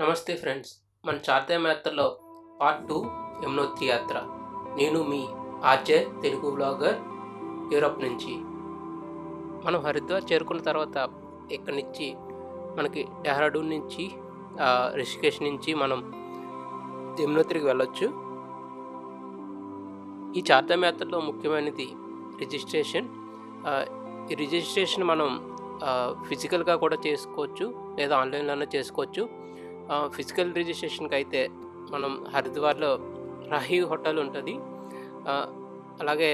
నమస్తే ఫ్రెండ్స్. మన చార్ధామ్ యాత్రలో పార్ట్ టూ యమునోత్రి యాత్ర. నేను మీ ఆర్జే తెలుగు బ్లాగర్ యూరప్ నుంచి. మనం హరిద్వార్ చేరుకున్న తర్వాత ఇక్కడి నుంచి మనకి డెహ్రాడూన్ నుంచి రిషికేష్ నుంచి మనం యమునోత్రికి వెళ్ళొచ్చు. ఈ చార్ధామ్ యాత్రలో ముఖ్యమైనది రిజిస్ట్రేషన్. ఈ రిజిస్ట్రేషన్ మనం ఫిజికల్గా కూడా చేసుకోవచ్చు లేదా ఆన్లైన్లోనే చేసుకోవచ్చు. ఫిజికల్ రిజిస్ట్రేషన్కి అయితే మనం హరిద్వార్లో రాహీ హోటల్ ఉంటుంది. అలాగే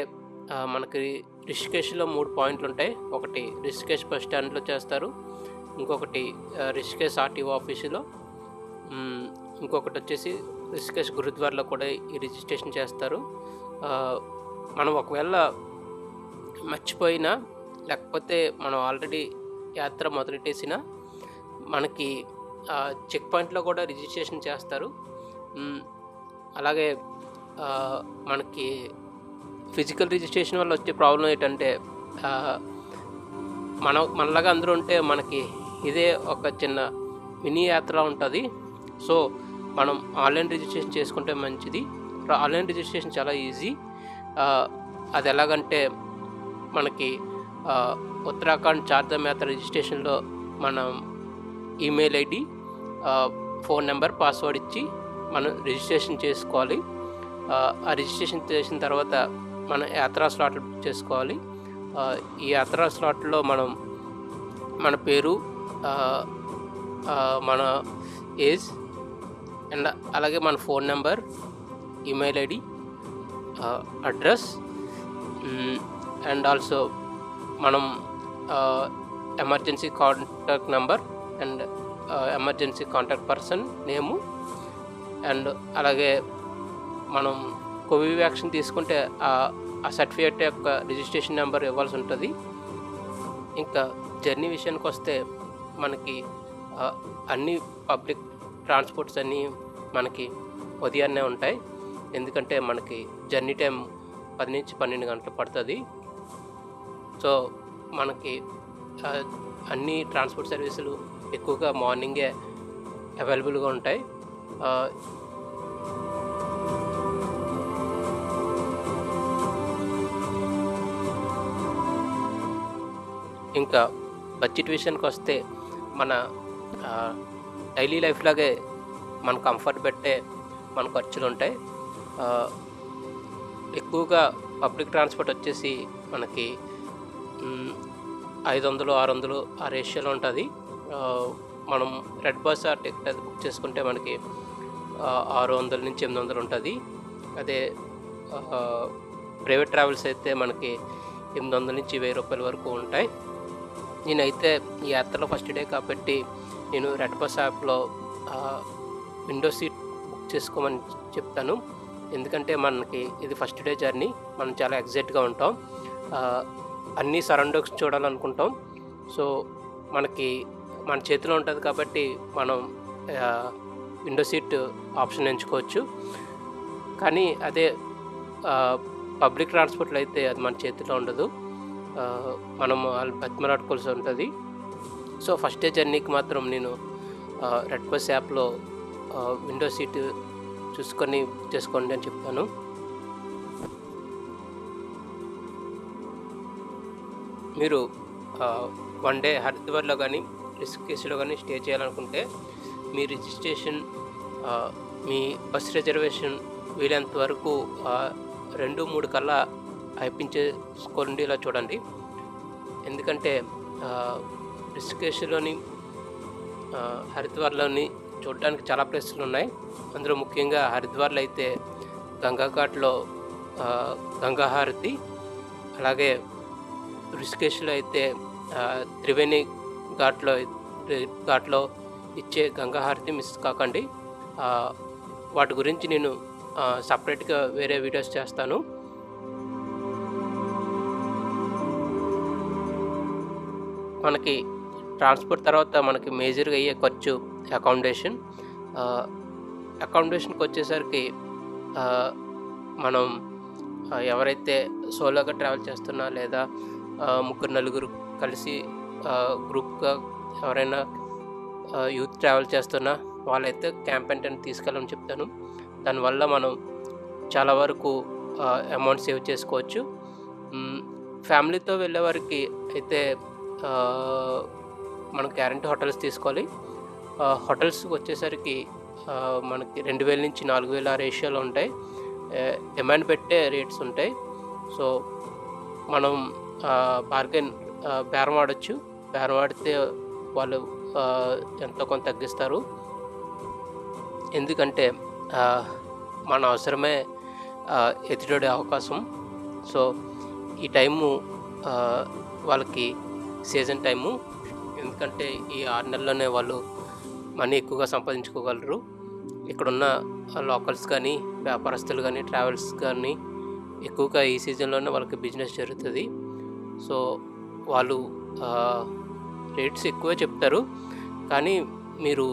మనకి రిషికేష్లో మూడు పాయింట్లు ఉంటాయి. ఒకటి రిషికేష్ బస్ స్టాండ్లో చేస్తారు. ఇంకొకటి రిషికేష్ ఆర్టీఓ ఆఫీసులో. ఇంకొకటి వచ్చేసి రిషికేష్ గురుద్వార్లో కూడా ఈ రిజిస్ట్రేషన్ చేస్తారు. మనం ఒకవేళ మర్చిపోయినా లేకపోతే మనం ఆల్రెడీ యాత్ర మొదలెట్టేసిన మనకి చెక్ పాయింట్లో కూడా రిజిస్ట్రేషన్ చేస్తారు. అలాగే మనకి ఫిజికల్ రిజిస్ట్రేషన్ వల్ల వచ్చే ప్రాబ్లం ఏంటంటే మన మనలాగా అందరూ ఉంటే మనకి ఇదే ఒక చిన్న మినీ యాత్ర ఉంటుంది. సో మనం ఆన్లైన్ రిజిస్ట్రేషన్ చేసుకుంటే మంచిది. ఆన్లైన్ రిజిస్ట్రేషన్ చాలా ఈజీ. అది ఎలాగంటే మనకి ఉత్తరాఖండ్ చార్ధామ్ యాత్ర రిజిస్ట్రేషన్లో మనం email ID phone number password ఇచ్చి మనం రిజిస్ట్రేషన్ చేసుకోవాలి. ఆ, రిజిస్ట్రేషన్ చేసిన తర్వాత మన యాత్రా స్లాట్లు బుక్ చేసుకోవాలి. ఈ యాత్రా స్లాట్లో మనం మన పేరు మన ఏజ్ అండ్ అలాగే మన phone number email ID address and also మనం emergency contact number and emergency contact person name and అలాగే మనం కోవిడ్ వ్యాక్సిన్ తీసుకుంటే ఆ- సర్టిఫికేట్ యొక్క రిజిస్ట్రేషన్ నెంబర్ ఇవ్వాల్సి ఉంటుంది. ఇంకా జర్నీ విషయానికి వస్తే మనకి అన్ని పబ్లిక్ ట్రాన్స్పోర్ట్స్ అన్నీ మనకి ఉదయాన్నే ఉంటాయి. ఎందుకంటే మనకి జర్నీ టైం పది నుంచి పన్నెండు గంటలు పడుతుంది. సో మనకి అన్ని ట్రాన్స్పోర్ట్ సర్వీసులు ఎక్కువగా మార్నింగే అవైలబుల్గా ఉంటాయి. ఇంకా బడ్జెట్ విషయానికి వస్తే మన డైలీ లైఫ్ లాగే మన కంఫర్ట్ పెట్టే మన ఖర్చులు ఉంటాయి. ఎక్కువగా పబ్లిక్ ట్రాన్స్పోర్ట్ వచ్చేసి మనకి ఐదు వందలు ఆరు వందలు ఆ రేషియోలో ఉంటుంది. మనం రెడ్ బస్ టికెట్ అది బుక్ చేసుకుంటే మనకి ఆరు వందల నుంచి ఎనిమిది వందలు ఉంటుంది. అదే ప్రైవేట్ ట్రావెల్స్ అయితే మనకి ఎనిమిది వందల నుంచి వెయ్యి రూపాయల వరకు ఉంటాయి. నేనైతే ఈ యాత్రలో ఫస్ట్ డే కాబట్టి నేను రెడ్ బస్ యాప్లో విండో సీట్ బుక్ చేసుకోమని చెప్తాను. ఎందుకంటే మనకి ఇది ఫస్ట్ డే జర్నీ మనం చాలా ఎగ్జైట్గా ఉంటాం. అన్ని సరౌండింగ్స్ చూడాలనుకుంటాం. సో మనకి మన చేతిలో ఉంటుంది కాబట్టి మనం విండో సీట్ ఆప్షన్ ఎంచుకోవచ్చు. కానీ అదే పబ్లిక్ ట్రాన్స్పోర్ట్లో అయితే అది మన చేతిలో ఉండదు. మనం బతిమలాడుకోవాల్సి ఉంటుంది. సో ఫస్ట్ డే జర్నీకి మాత్రం నేను రెడ్ బస్ యాప్లో విండో సీట్ చూసుకొని బుక్ చేసుకోండి అని చెప్తాను. మీరు వన్ డే హరిద్వార్లో కానీ రిషికేశ్లో కానీ స్టే చేయాలనుకుంటే మీ రిజిస్ట్రేషన్ మీ బస్ రిజర్వేషన్ వీలైనంత వరకు రెండు మూడు కల్లా అయిపించేసుకోండి ఇలా చూడండి. ఎందుకంటే రిషికేశ్లోని హరిద్వార్లోని చూడడానికి చాలా ప్లేసులు ఉన్నాయి. అందులో ముఖ్యంగా హరిద్వార్లో అయితే గంగాఘాట్లో గంగాహారతి అలాగే రిషికేశ్లో అయితే త్రివేణి ఘాట్లో ఘాట్లో ఇచ్చే గంగాహారతి మిస్ కాకండి. వాటి గురించి నేను సపరేట్గా వేరే వీడియోస్ చేస్తాను. మనకి ట్రాన్స్పోర్ట్ తర్వాత మనకి మేజర్గా అయ్యే ఖర్చు అకామిడేషన్ అకామిడేషన్కి వచ్చేసరికి మనం ఎవరైతే సోలోగా ట్రావెల్ చేస్తున్నా లేదా ముగ్గురు నలుగురు కలిసి గ్రూప్గా ఎవరైనా యూత్ ట్రావెల్ చేస్తున్నా వాళ్ళైతే క్యాంప్ పెంట్ అని తీసుకెళ్ళమని చెప్తాను. దానివల్ల మనం చాలా వరకు అమౌంట్ సేవ్ చేసుకోవచ్చు. ఫ్యామిలీతో వెళ్ళే వారికి అయితే మనం గ్యారంటీ హోటల్స్ తీసుకోవాలి. హోటల్స్ వచ్చేసరికి మనకి రెండు వేల నుంచి నాలుగు వేల రేషియోలో ఉంటాయి. డిమాండ్ పెట్టే రేట్స్ ఉంటాయి. సో మనం బార్గెన్ బేరం ఆడొచ్చు. బేరం ఆడితే వాళ్ళు ఎంతో కొంత తగ్గిస్తారు. ఎందుకంటే మన అవసరమే ఆ, అవకాశం. సో ఈ టైము వాళ్ళకి సీజన్ టైము. ఎందుకంటే ఈ ఆరు నెలల్లోనే వాళ్ళు మనీ ఎక్కువగా సంపాదించుకోగలరు. ఇక్కడున్న లోకల్స్ కానీ వ్యాపారస్తులు కానీ ట్రావెల్స్ కానీ ఎక్కువగా ఈ సీజన్లోనే వాళ్ళకి బిజినెస్ జరుగుతుంది. సో వాళ్ళు రేట్స్ ఎక్కువే చెప్తారు. కానీ మీరు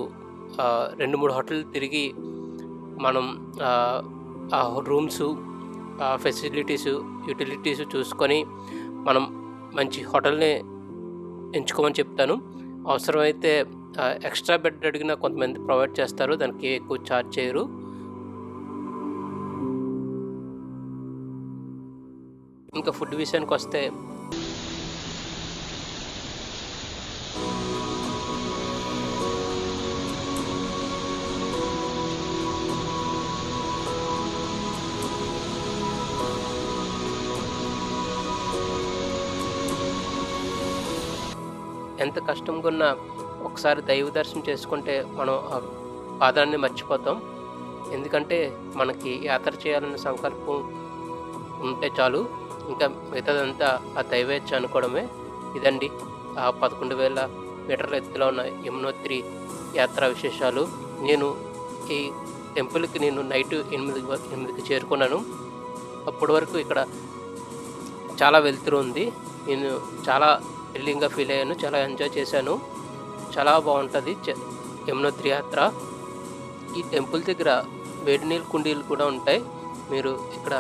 రెండు మూడు హోటల్ తిరిగి మనం ఆ రూమ్స్ ఫెసిలిటీస్ యూటిలిటీస్ చూసుకొని మనం మంచి హోటల్ని ఎంచుకోమని చెప్తాను. అవసరమైతే ఎక్స్ట్రా బెడ్ అడిగినా కొంతమంది ప్రొవైడ్ చేస్తారు. దానికి ఎక్కువ ఛార్జ్ చేయరు. ఇంకా ఫుడ్ విషయానికి వస్తే ఎంత కష్టంగా ఉన్నా ఒకసారి దైవ దర్శనం చేసుకుంటే మనం ఆ బాధాన్ని మర్చిపోతాం. ఎందుకంటే మనకి యాత్ర చేయాలన్న సంకల్పం ఉంటే చాలు. ఇంకా మిగతాదంతా ఆ దైవేచ్ఛ అనుకోవడమే. ఇదండి. ఆ పదకొండు వేల మీటర్ల ఎత్తులో ఉన్న యమునోత్రి యాత్ర విశేషాలు. నేను ఈ టెంపుల్కి నేను నైట్ ఎనిమిది ఎనిమిదికి చేరుకున్నాను. అప్పటి వరకు ఇక్కడ చాలా వెలుతురు ఉంది. నేను చాలా థ్రిల్లింగ్గా ఫీల్ అయ్యాను. చాలా ఎంజాయ్ చేశాను. చాలా బాగుంటుంది. యమునోత్రి యాత్ర. ఈ టెంపుల్ దగ్గర వేడి నీళ్ళ కుండీలు కూడా ఉంటాయి. మీరు ఇక్కడ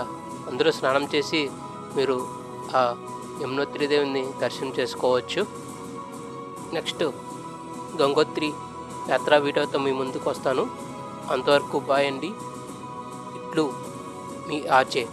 అందులో స్నానం చేసి మీరు ఆ యమునోత్రి దేవుని దర్శనం చేసుకోవచ్చు. నెక్స్ట్ గంగోత్రి యాత్రా వీడియోతో మీ ముందుకు వస్తాను. అంతవరకు బాయ్ అండి. ఇట్లు మీ ఆచే